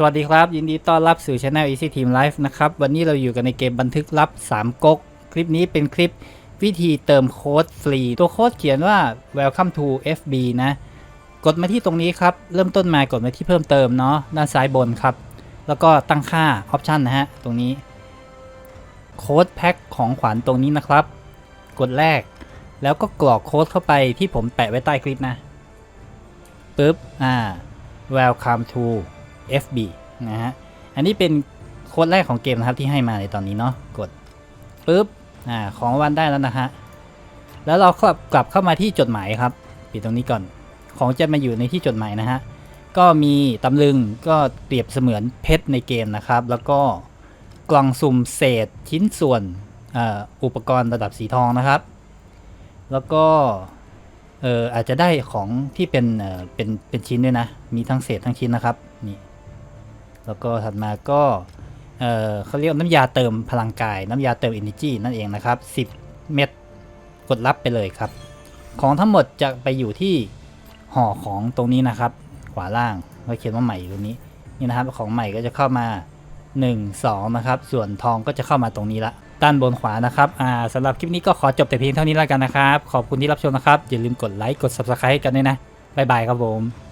สวัสดีครับ ยินดีต้อนรับสู่ช anel Easy Team Life นะครับ วันนี้เราอยู่กันในเกมบันทึกลับ 3ก๊ก คลิปนี้เป็นคลิปวิธีเติมโค้ดฟรี ตัวโค้ดเขียนว่า welcome to FB นะ กดมาที่ตรงนี้ครับ เริ่มต้นมากดมาที่เพิ่มเติมเนาะด้านซ้ายบนครับ แล้วก็ตั้งค่า option นะฮะ ตรงนี้ โค้ดแพ็คของขวัญตรงนี้นะครับ กดแรก แล้วก็กรอกโค้ดเข้าไปที่ผมแปะไว้ใต้คลิปนะปึ๊บอ่า welcome to FB นะฮะ อันนี้เป็นโค้ดแรกของเกมนะครับที่ให้มาในตอนนี้เนาะ กดปึ๊บ อ่า ของวันได้แล้วนะฮะ แล้วเราก็กลับเข้ามาที่จดหมายครับ ปิดตรงนี้ก่อน ของจะมาอยู่ในที่จดหมายนะฮะ ก็มีตำลึงก็เปรียบเสมือนเพชรในเกมนะครับ แล้วก็กล่องสุ่มเศษชิ้นส่วนอ่ออุปกรณ์ระดับสีทองนะครับ แล้วก็เอออาจจะได้ของที่เป็นเออเป็นเป็นชิ้นด้วยนะ มีทั้งเศษทั้งชิ้นนะครับนี่ แล้วก็ถัดมาก็เออเขาเรียกน้ำยาเติมพลังกาย น้ำยาเติม energy นั่นเองนะครับ 10 เม็ดกดรับไปเลยครับ ของทั้งหมดจะไปอยู่ที่ห่อของตรงนี้นะครับ ขวาล่างเขาเขียนว่าใหม่อยู่ตรงนี้นี่นะครับของใหม่ก็จะเข้ามา 1 2 นะครับ ส่วนทองก็จะเข้ามาตรงนี้ละด้านบนขวานะครับอ่าสำหรับคลิปนี้ก็ขอจบแต่เพียงเท่านี้แล้วกันนะครับ ขอบคุณที่รับชมนะครับ อย่าลืมกดไลค์ กด subscribe กันด้วยนะ บ๊ายบายครับผม